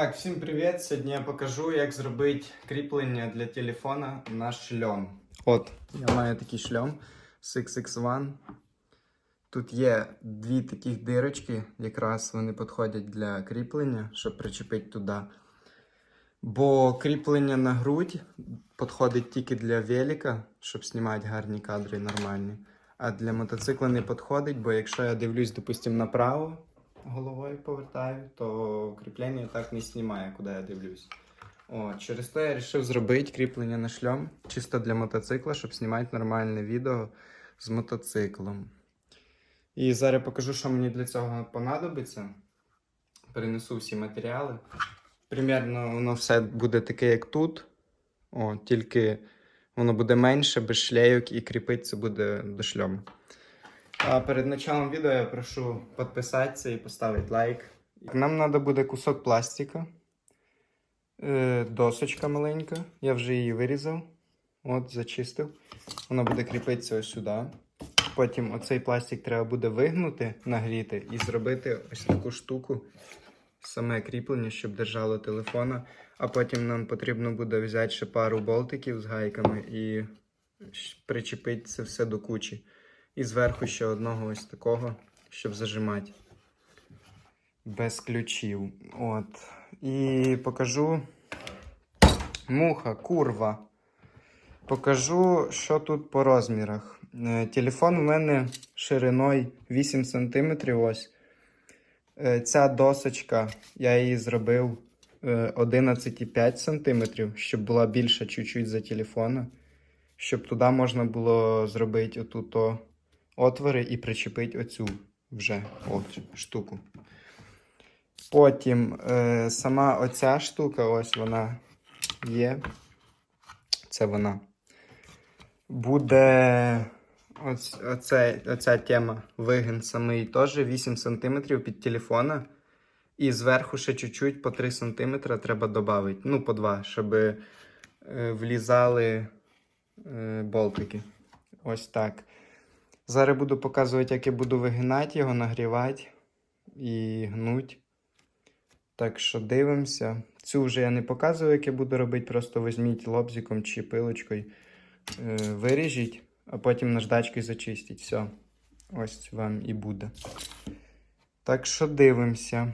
Так, всім привіт! Сьогодні я покажу, як зробити кріплення для телефона на шльом. От, я маю такий шльом 6X1. Тут є дві таких дирочки, якраз вони підходять для кріплення, щоб причепити туди. Бо кріплення на грудь підходить тільки для велика, щоб знімати гарні кадри нормальні. А для мотоцикла не підходить, бо якщо я дивлюсь, допустимо, направо, головою повертаю, то кріплення так не знімає, куди я дивлюсь. О, через то я вирішив зробити кріплення на шльом чисто для мотоцикла, щоб знімати нормальне відео з мотоциклом. І зараз покажу, що мені для цього понадобиться. Перенесу всі матеріали. Примірно воно все буде таке, як тут. О, тільки воно буде менше, без шлейок і кріпитися буде до шльому. Перед началом відео я прошу підписатися і поставити лайк. Нам треба буде кусок пластика, е, досочка маленька. Я вже її вирізав. От, зачистив. Вона буде кріпитися ось сюди. Потім оцей пластик треба буде вигнути, нагріти і зробити ось таку штуку, саме кріплення, щоб держало телефона. А потім нам потрібно буде взяти ще пару болтиків з гайками і причепити це все до кучі. І зверху ще одного ось такого, щоб зажимати. Без ключів. От. І покажу. Муха, курва. Покажу, що тут по розмірах. Е, Телефон у мене шириною 8 см. Ось. Е, Ця досочка, я її зробив е, 11,5 см, щоб була більша чуть-чуть за телефона. Щоб туди можна було зробити отут о отвори і причепити оцю вже от, штуку. Потім е, сама оця штука, ось вона є. Це вона. Буде оць, оце, оця тема вигин самий теж 8 см під телефона. І зверху ще чуть-чуть по 3 см треба додати. Ну, по 2, щоб е, влізали е, болтики. Ось так. Зараз буду показувати, як я буду вигинати його, нагрівати і гнуть. Так що дивимося. Цю вже я не показую, як я буду робити. Просто візьміть лобзиком чи пилочкою, е, виріжіть, а потім наждачкою зачистіть. Все. Ось вам і буде. Так що дивимося.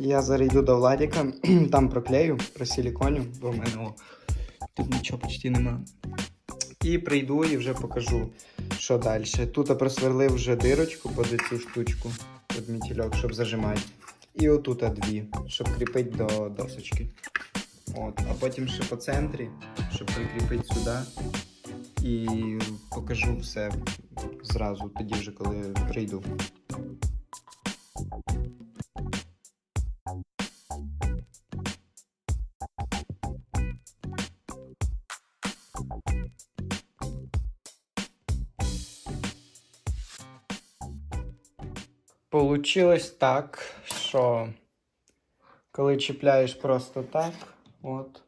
Я зараз йду до Владіка, там проклею, просиліконю, бо в мене тут нічого почти нема. І прийду і вже покажу, що далі. Тут я просверлив вже дирочку під цю штучку, під мітільок, щоб зажимати. І отут дві, щоб кріпити до досочки. От. А потім ще по центрі, щоб прикріпити сюди. І покажу все зразу, тоді вже коли прийду. Получилось так, що коли чіпляєш просто так, от.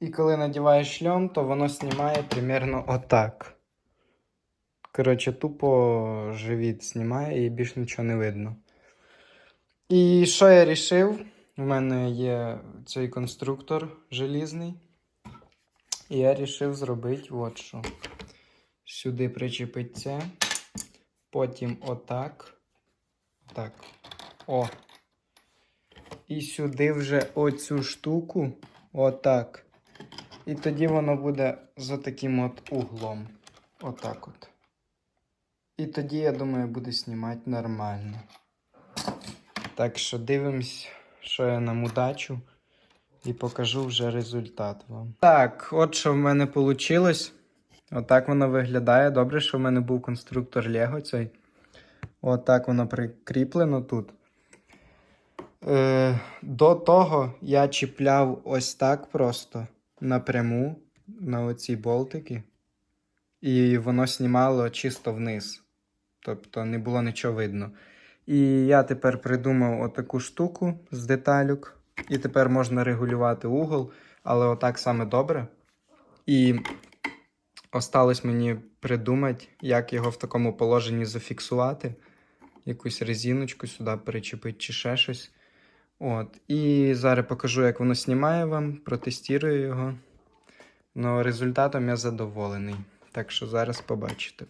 І коли надіваєш шльом, то воно знімає примерно отак. Коротше, тупо живіт знімає і більш нічого не видно. І що я рішив? У мене є цей конструктор желізний. І я рішив зробити от що. Сюди причепити це. Потім отак. Так. О. І сюди вже оцю штуку. Отак. І тоді воно буде за таким от углом. Отак от. І тоді, я думаю, буде знімати нормально. Так що дивимось, що я нам удачу. І покажу вже результат вам. Так, от що в мене вийшло. Отак воно виглядає. Добре, що в мене був конструктор Лего цей. Отак воно прикріплено тут. Е, до того я чіпляв ось так просто напряму на оці болтики. І воно знімало чисто вниз. Тобто не було нічого видно. І я тепер придумав отаку штуку з деталюк. І тепер можна регулювати угол, але отак саме добре. І осталось мені придумати, як його в такому положенні зафіксувати. Якусь резиночку сюди перечепити чи ще щось. От. І зараз покажу, як воно знімає вам, протестірую його. Ну, результатом я задоволений. Так що зараз побачите.